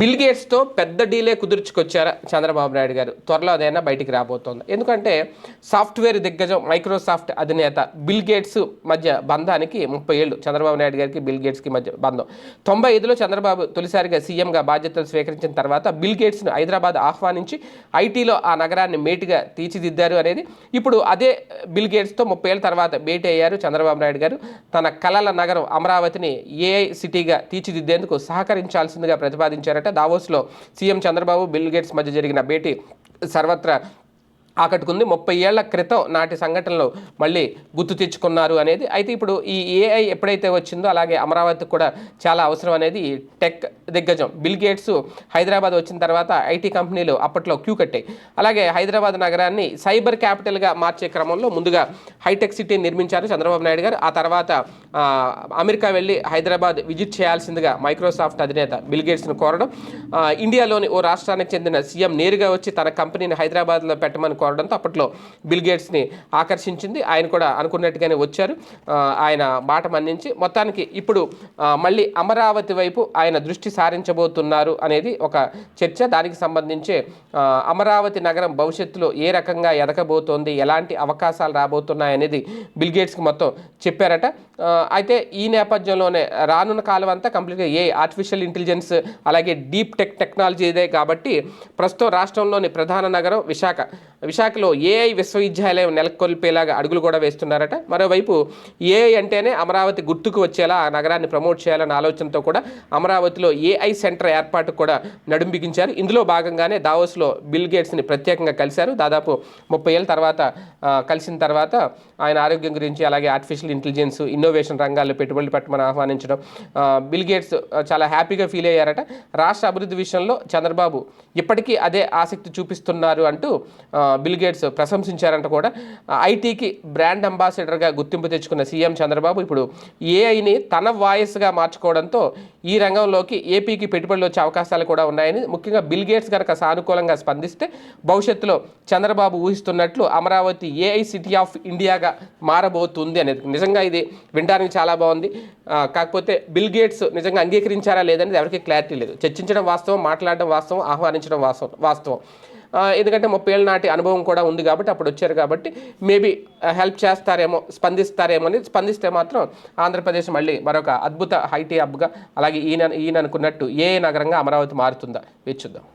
Bill గేట్స్తో పెద్ద delay కుదుర్చుకొచ్చారా Chandrababu Naidu గారు? త్వరలో అదైనా బయటికి రాబోతోంది. ఎందుకంటే సాఫ్ట్వేర్ దిగ్గజం మైక్రోసాఫ్ట్ అధినేత బిల్ గేట్స్ మధ్య బంధానికి ముప్పై ఏళ్ళు చంద్రబాబు నాయుడు గారికి బిల్ గేట్స్కి మధ్య బంధం. తొంభై ఐదులో చంద్రబాబు తొలిసారిగా సీఎంగా బాధ్యతలు స్వీకరించిన తర్వాత బిల్ గేట్స్ను హైదరాబాద్ ఆహ్వానించి ఐటీలో ఆ నగరాన్ని మేటిగా తీర్చిదిద్దారు అనేది ఇప్పుడు అదే బిల్ గేట్స్తో ముప్పై ఏళ్ళ తర్వాత భేటీ అయ్యారు చంద్రబాబు నాయుడు గారు. తన కలల నగరం అమరావతిని ఏఐ సిటీగా తీర్చిదిద్దేందుకు సహకరించాల్సిందిగా ప్రతిపాదించారు. చేశారట. దావోస్లో సీఎం చంద్రబాబు బిల్ గేట్స్ మధ్య జరిగిన భేటీ సర్వత్రా ఆకట్టుకుంది. ముప్పై ఏళ్ళ క్రితం నాటి సంఘటనలు మళ్ళీ గుర్తు తెచ్చుకున్నారు అనేది. అయితే ఇప్పుడు ఈ ఏఐ ఎప్పుడైతే వచ్చిందో అలాగే అమరావతి కూడా చాలా అవసరం అనేది ఈ టెక్ దిగ్గజం. బిల్ గేట్స్ హైదరాబాద్ వచ్చిన తర్వాత ఐటీ కంపెనీలు అప్పట్లో క్యూ కట్టాయి. అలాగే హైదరాబాద్ నగరాన్ని సైబర్ క్యాపిటల్గా మార్చే క్రమంలో ముందుగా హైటెక్ సిటీ నిర్మించారు చంద్రబాబు నాయుడు గారు. ఆ తర్వాత అమెరికా వెళ్ళి హైదరాబాద్ విజిట్ చేయాల్సిందిగా మైక్రోసాఫ్ట్ అధినేత బిల్ గేట్స్ను కోరడం ఇండియాలోని ఓ రాష్ట్రానికి చెందిన సీఎం నేరుగా వచ్చి తన కంపెనీని హైదరాబాద్లో పెట్టమని కోరడంతో అప్పట్లో బిల్ గేట్స్ని ఆకర్షించింది. ఆయన కూడా అనుకున్నట్టుగానే వచ్చారు. ఆయన మాట మన్నించి మొత్తానికి ఇప్పుడు మళ్ళీ అమరావతి వైపు ఆయన దృష్టి సారించబోతున్నారు అనేది ఒక చర్చ. దానికి సంబంధించి అమరావతి నగరం భవిష్యత్తులో ఏ రకంగా ఎదకబోతోంది ఎలాంటి అవకాశాలు రాబోతున్నాయి అనేది బిల్ గేట్స్కి మొత్తం చెప్పారట. అయితే ఈ నేపథ్యంలోనే రానున్న కాలం అంతా కంప్లీట్గా ఏ ఆర్టిఫిషియల్ ఇంటెలిజెన్స్ అలాగే డీప్ టెక్ టెక్నాలజీదే కాబట్టి ప్రస్తుతం రాష్ట్రంలోని ప్రధాన నగరం విశాఖ. విశాఖలో ఏఐ విశ్వవిద్యాలయం నెలకొల్పేలాగా అడుగులు కూడా వేస్తున్నారట. మరోవైపు ఏఐ అంటేనే అమరావతి గుర్తుకు వచ్చేలా ఆ నగరాన్ని ప్రమోట్ చేయాలన్న ఆలోచనతో కూడా అమరావతిలో ఏఐ సెంటర్ ఏర్పాటు కూడా నడుం బిగించారు. ఇందులో భాగంగానే దావోస్లో బిల్ గేట్స్ని ప్రత్యేకంగా కలిశారు. దాదాపు ముప్పై ఏళ్ళ తర్వాత కలిసిన తర్వాత ఆయన ఆరోగ్యం గురించి అలాగే ఆర్టిఫిషియల్ ఇంటెలిజెన్స్ ఇన్నోవేషన్ రంగాల్లో పెట్టుబడులు పెట్టమని ఆహ్వానించడం బిల్ గేట్స్ చాలా హ్యాపీగా ఫీల్ అయ్యారట. రాష్ట్ర అభివృద్ధి విషయంలో చంద్రబాబు ఇప్పటికీ అదే ఆసక్తి చూపిస్తున్నారు అంటూ బిల్ గేట్స్ ప్రశంసించారంట కూడా. ఐటీకి బ్రాండ్ అంబాసిడర్గా గుర్తింపు తెచ్చుకున్న సీఎం చంద్రబాబు ఇప్పుడు ఏఐని తన వాయిస్గా మార్చుకోవడంతో ఈ రంగంలోకి ఏపీకి పెట్టుబడులు వచ్చే అవకాశాలు కూడా ఉన్నాయని ముఖ్యంగా బిల్ గేట్స్ కనుక సానుకూలంగా స్పందిస్తే భవిష్యత్తులో చంద్రబాబు ఊహిస్తున్నట్లు అమరావతి ఏఐ సిటీ ఆఫ్ ఇండియాగా మారబోతుంది అనేది. నిజంగా ఇది వినడానికి చాలా బాగుంది. కాకపోతే బిల్ గేట్స్ నిజంగా అంగీకరించారా లేదనేది ఎవరికి క్లారిటీ లేదు. చర్చించడం వాస్తవం మాట్లాడడం వాస్తవం ఆహ్వానించడం వాస్తవం వాస్తవం. ఎందుకంటే ముప్పై ఏళ్ళ నాటి అనుభవం కూడా ఉంది కాబట్టి అప్పుడు వచ్చారు కాబట్టి మేబీ హెల్ప్ చేస్తారేమో స్పందిస్తారేమో అని స్పందిస్తే మాత్రం ఆంధ్రప్రదేశ్ మళ్ళీ మరొక అద్భుత హైటీ హబ్గా అలాగే ఈయన ఈయన అనుకున్నట్టు ఏ నగరంగా అమరావతి మారుతుందా వేచి చూద్దాం.